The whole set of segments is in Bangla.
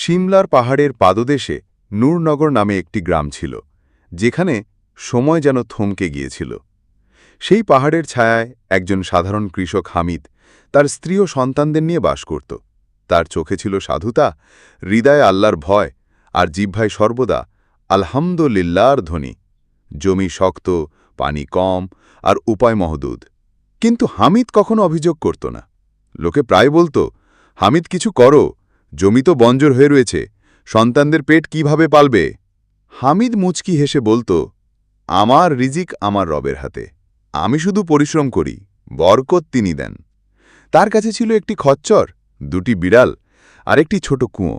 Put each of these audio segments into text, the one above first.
সিমলার পাহাড়ের পাদদেশে নূরনগর নামে একটি গ্রাম ছিল, যেখানে সময় যেন থমকে গিয়েছিল। সেই পাহাড়ের ছায়ায় একজন সাধারণ কৃষক হামিদ তার স্ত্রী ও সন্তানদের নিয়ে বাস করত। তার চোখে ছিল সাধুতা, হৃদয়ে আল্লাহর ভয়, আর জিহ্বায় সর্বদা আলহামদুলিল্লাহর ধ্বনি। জমি শক্ত, পানি কম, আর উপায় মহদুদ। কিন্তু হামিদ কখনো অভিযোগ করত না। লোকে প্রায় বলতো, হামিদ, কিছু করো জমি তো বঞ্জর হয়ে রয়েছে, সন্তানদের পেট কীভাবে পালবে? হামিদ মুচকি হেসে বলতো, আমার রিজিক আমার রবের হাতে, আমি শুধু পরিশ্রম করি, বরকত তিনি দেন। তার কাছে ছিল একটি খচ্চর, দুটি বিড়াল, আর একটি ছোট কুঁয়ো।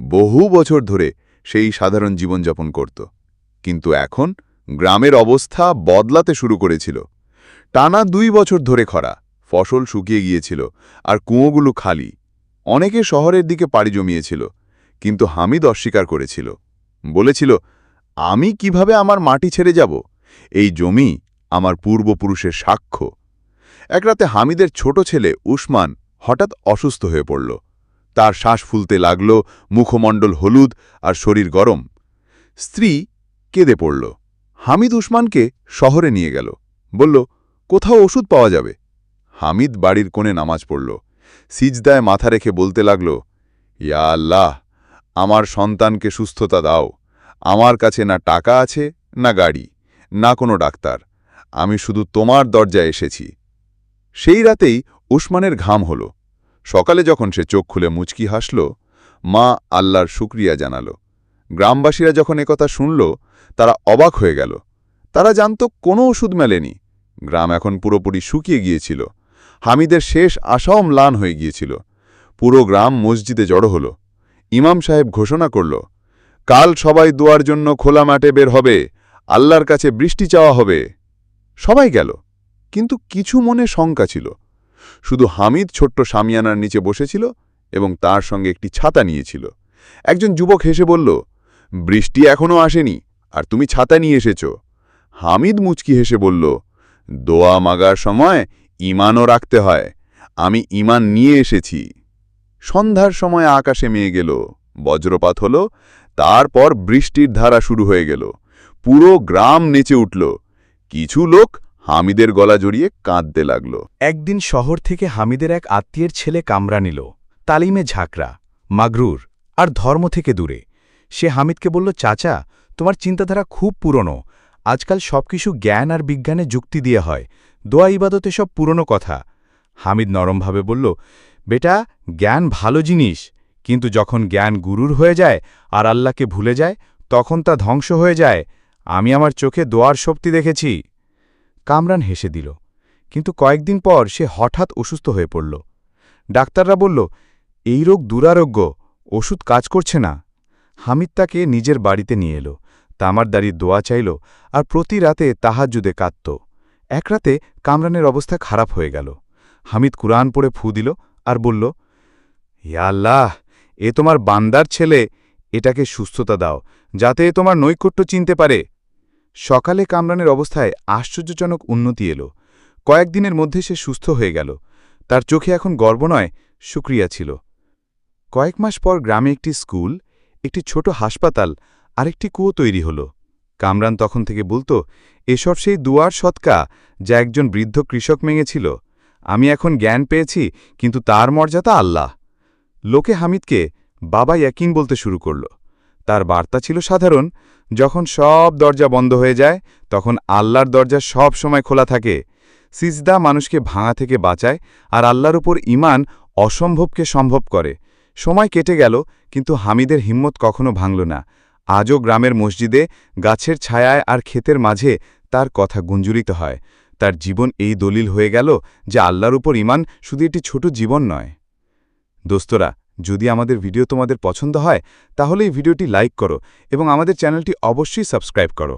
বহু বছর ধরে সেই সাধারণ জীবনযাপন করত, কিন্তু এখন গ্রামের অবস্থা বদলাতে শুরু করেছিল। টানা দুই বছর ধরে খরা, ফসল শুকিয়ে গিয়েছিল, আর কুঁয়োগুলো খালি। অনেকে শহরের দিকে পাড়ি জমিয়েছিল, কিন্তু হামিদ অস্বীকার করেছিল। বলেছিল, আমি কীভাবে আমার মাটি ছেড়ে যাব? এই জমি আমার পূর্বপুরুষের সাক্ষ্য। এক রাতে হামিদের ছোট ছেলে উসমান হঠাৎ অসুস্থ হয়ে পড়ল। তার শ্বাস ফুলতে লাগল, মুখমণ্ডল হলুদ আর শরীর গরম। স্ত্রী কেঁদে পড়ল। হামিদ উসমানকে শহরে নিয়ে গেল। বলল, কোথাও ওষুধ পাওয়া যাবে? হামিদ বাড়ির কোণে নামাজ পড়ল। সিজদায় মাথা রেখে বলতে লাগল, ইয়া আল্লাহ, আমার সন্তানকে সুস্থতা দাও। আমার কাছে না টাকা আছে, না গাড়ি, না কোনো ডাক্তার। আমি শুধু তোমার দরজায় এসেছি। সেই রাতেই উসমানের ঘাম হল। সকালে যখন সে চোখ খুলে মুচকি হাসল, মা আল্লাহর শুক্রিয়া জানাল। গ্রামবাসীরা যখন একথা শুনল, তারা অবাক হয়ে গেল। তারা জানত কোনো ওষুধ মেলেনি। গ্রাম এখন পুরোপুরি শুকিয়ে গিয়েছিল। হামিদের শেষ আশাও ম্লান হয়ে গিয়েছিল। পুরো গ্রাম মসজিদে জড়ো হল। ইমাম সাহেব ঘোষণা করল, কাল সবাই দোয়ার জন্য খোলা মাঠে বের হবে, আল্লাহর কাছে বৃষ্টি চাওয়া হবে। সবাই গেল, কিন্তু কিছু মনে শঙ্কা ছিল। শুধু হামিদ ছোট্ট সামিয়ানার নিচে বসেছিল এবং তার সঙ্গে একটি ছাতা নিয়েছিল। একজন যুবক হেসে বলল, বৃষ্টি এখনও আসেনি, আর তুমি ছাতা নিয়ে এসেছ। হামিদ মুচকি হেসে বলল, দোয়া মাগার সময় ইমানও রাখতে হয়। আমি ইমান নিয়ে এসেছি। সন্ধ্যার সময় আকাশে মেয়ে গেল বজ্রপাত হল, তারপর বৃষ্টির ধারা শুরু হয়ে গেল। পুরো গ্রাম নেচে উঠল। কিছু লোক হামিদের গলা জড়িয়ে কাঁদতে লাগল। একদিন শহর থেকে হামিদের এক আত্মীয়ের ছেলে কামরা নিল, তালিমে ঝাঁকড়া, মাগরুর আর ধর্ম থেকে দূরে। সে হামিদকে বলল, চাচা, তোমার চিন্তাধারা খুব পুরনো। আজকাল সবকিছু জ্ঞান আর বিজ্ঞানে যুক্তি দিয়ে হয়। দোয়া ইবাদতে সব পুরনো কথা। হামিদ নরমভাবে বলল, বেটা, জ্ঞান ভালো জিনিস, কিন্তু যখন জ্ঞান গুরুর হয়ে যায় আর আল্লাহকে ভুলে যায়, তখন তা ধ্বংস হয়ে যায়। আমি আমার চোখে দোয়ার শক্তি দেখেছি। কামরান হেসে দিল। কিন্তু কয়েকদিন পর সে হঠাৎ অসুস্থ হয়ে পড়ল। ডাক্তাররা বলল, এই রোগ দুরারোগ্য, ওষুধ কাজ করছে না। হামিদ তাকে নিজের বাড়িতে নিয়ে এলো। তামার দাঁড়িয়ে দোয়া চাইল আর প্রতি রাতে তাহাজুদে কাঁদত। এক রাতে কামরানের অবস্থা খারাপ হয়ে গেল। হামিদ কুরআন পড়ে ফু দিল আর বলল, ইয়া আল্লাহ, এ তোমার বান্দার ছেলে, এটাকে সুস্থতা দাও, যাতে এ তোমার নৈকট্য চিনতে পারে। সকালে কামরানের অবস্থায় আশ্চর্যজনক উন্নতি এলো। কয়েকদিনের মধ্যে সে সুস্থ হয়ে গেল। তার চোখে এখন গর্ব নয়, সুক্রিয়া ছিল। কয়েক মাস পর গ্রামে একটি স্কুল, একটি ছোট হাসপাতাল আর একটি কুয়ো তৈরি হল। কামরান তখন থেকে বলতো, এসব সেই দুয়ার সৎকা যা একজন বৃদ্ধ কৃষক মেঙেছিল। আমি এখন জ্ঞান পেয়েছি, কিন্তু তার মর্যাদা আল্লাহ। লোকে হামিদকে বাবা ইয়াকিন বলতে শুরু করল। তার বার্তা ছিল সাধারণ, যখন সব দরজা বন্ধ হয়ে যায়, তখন আল্লাহর দরজা সব সময় খোলা থাকে। সিজদা মানুষকে ভাঙা থেকে বাঁচায় আর আল্লাহর উপর ইমান অসম্ভবকে সম্ভব করে। সময় কেটে গেল, কিন্তু হামিদের হিম্মত কখনো ভাঙল না। আজও গ্রামের মসজিদে গাছের ছায়ায় আর ক্ষেতের মাঝে তার কথা গুঞ্জুরিত হয়। তার জীবন এই দলিল হয়ে গেল যে আল্লাহর উপর ইমান শুধু একটি ছোট জীবন নয়। দোস্তরা, যদি আমাদের ভিডিও তোমাদের পছন্দ হয়, তাহলে এই ভিডিওটি লাইক করো এবং আমাদের চ্যানেলটি অবশ্যই সাবস্ক্রাইব করো।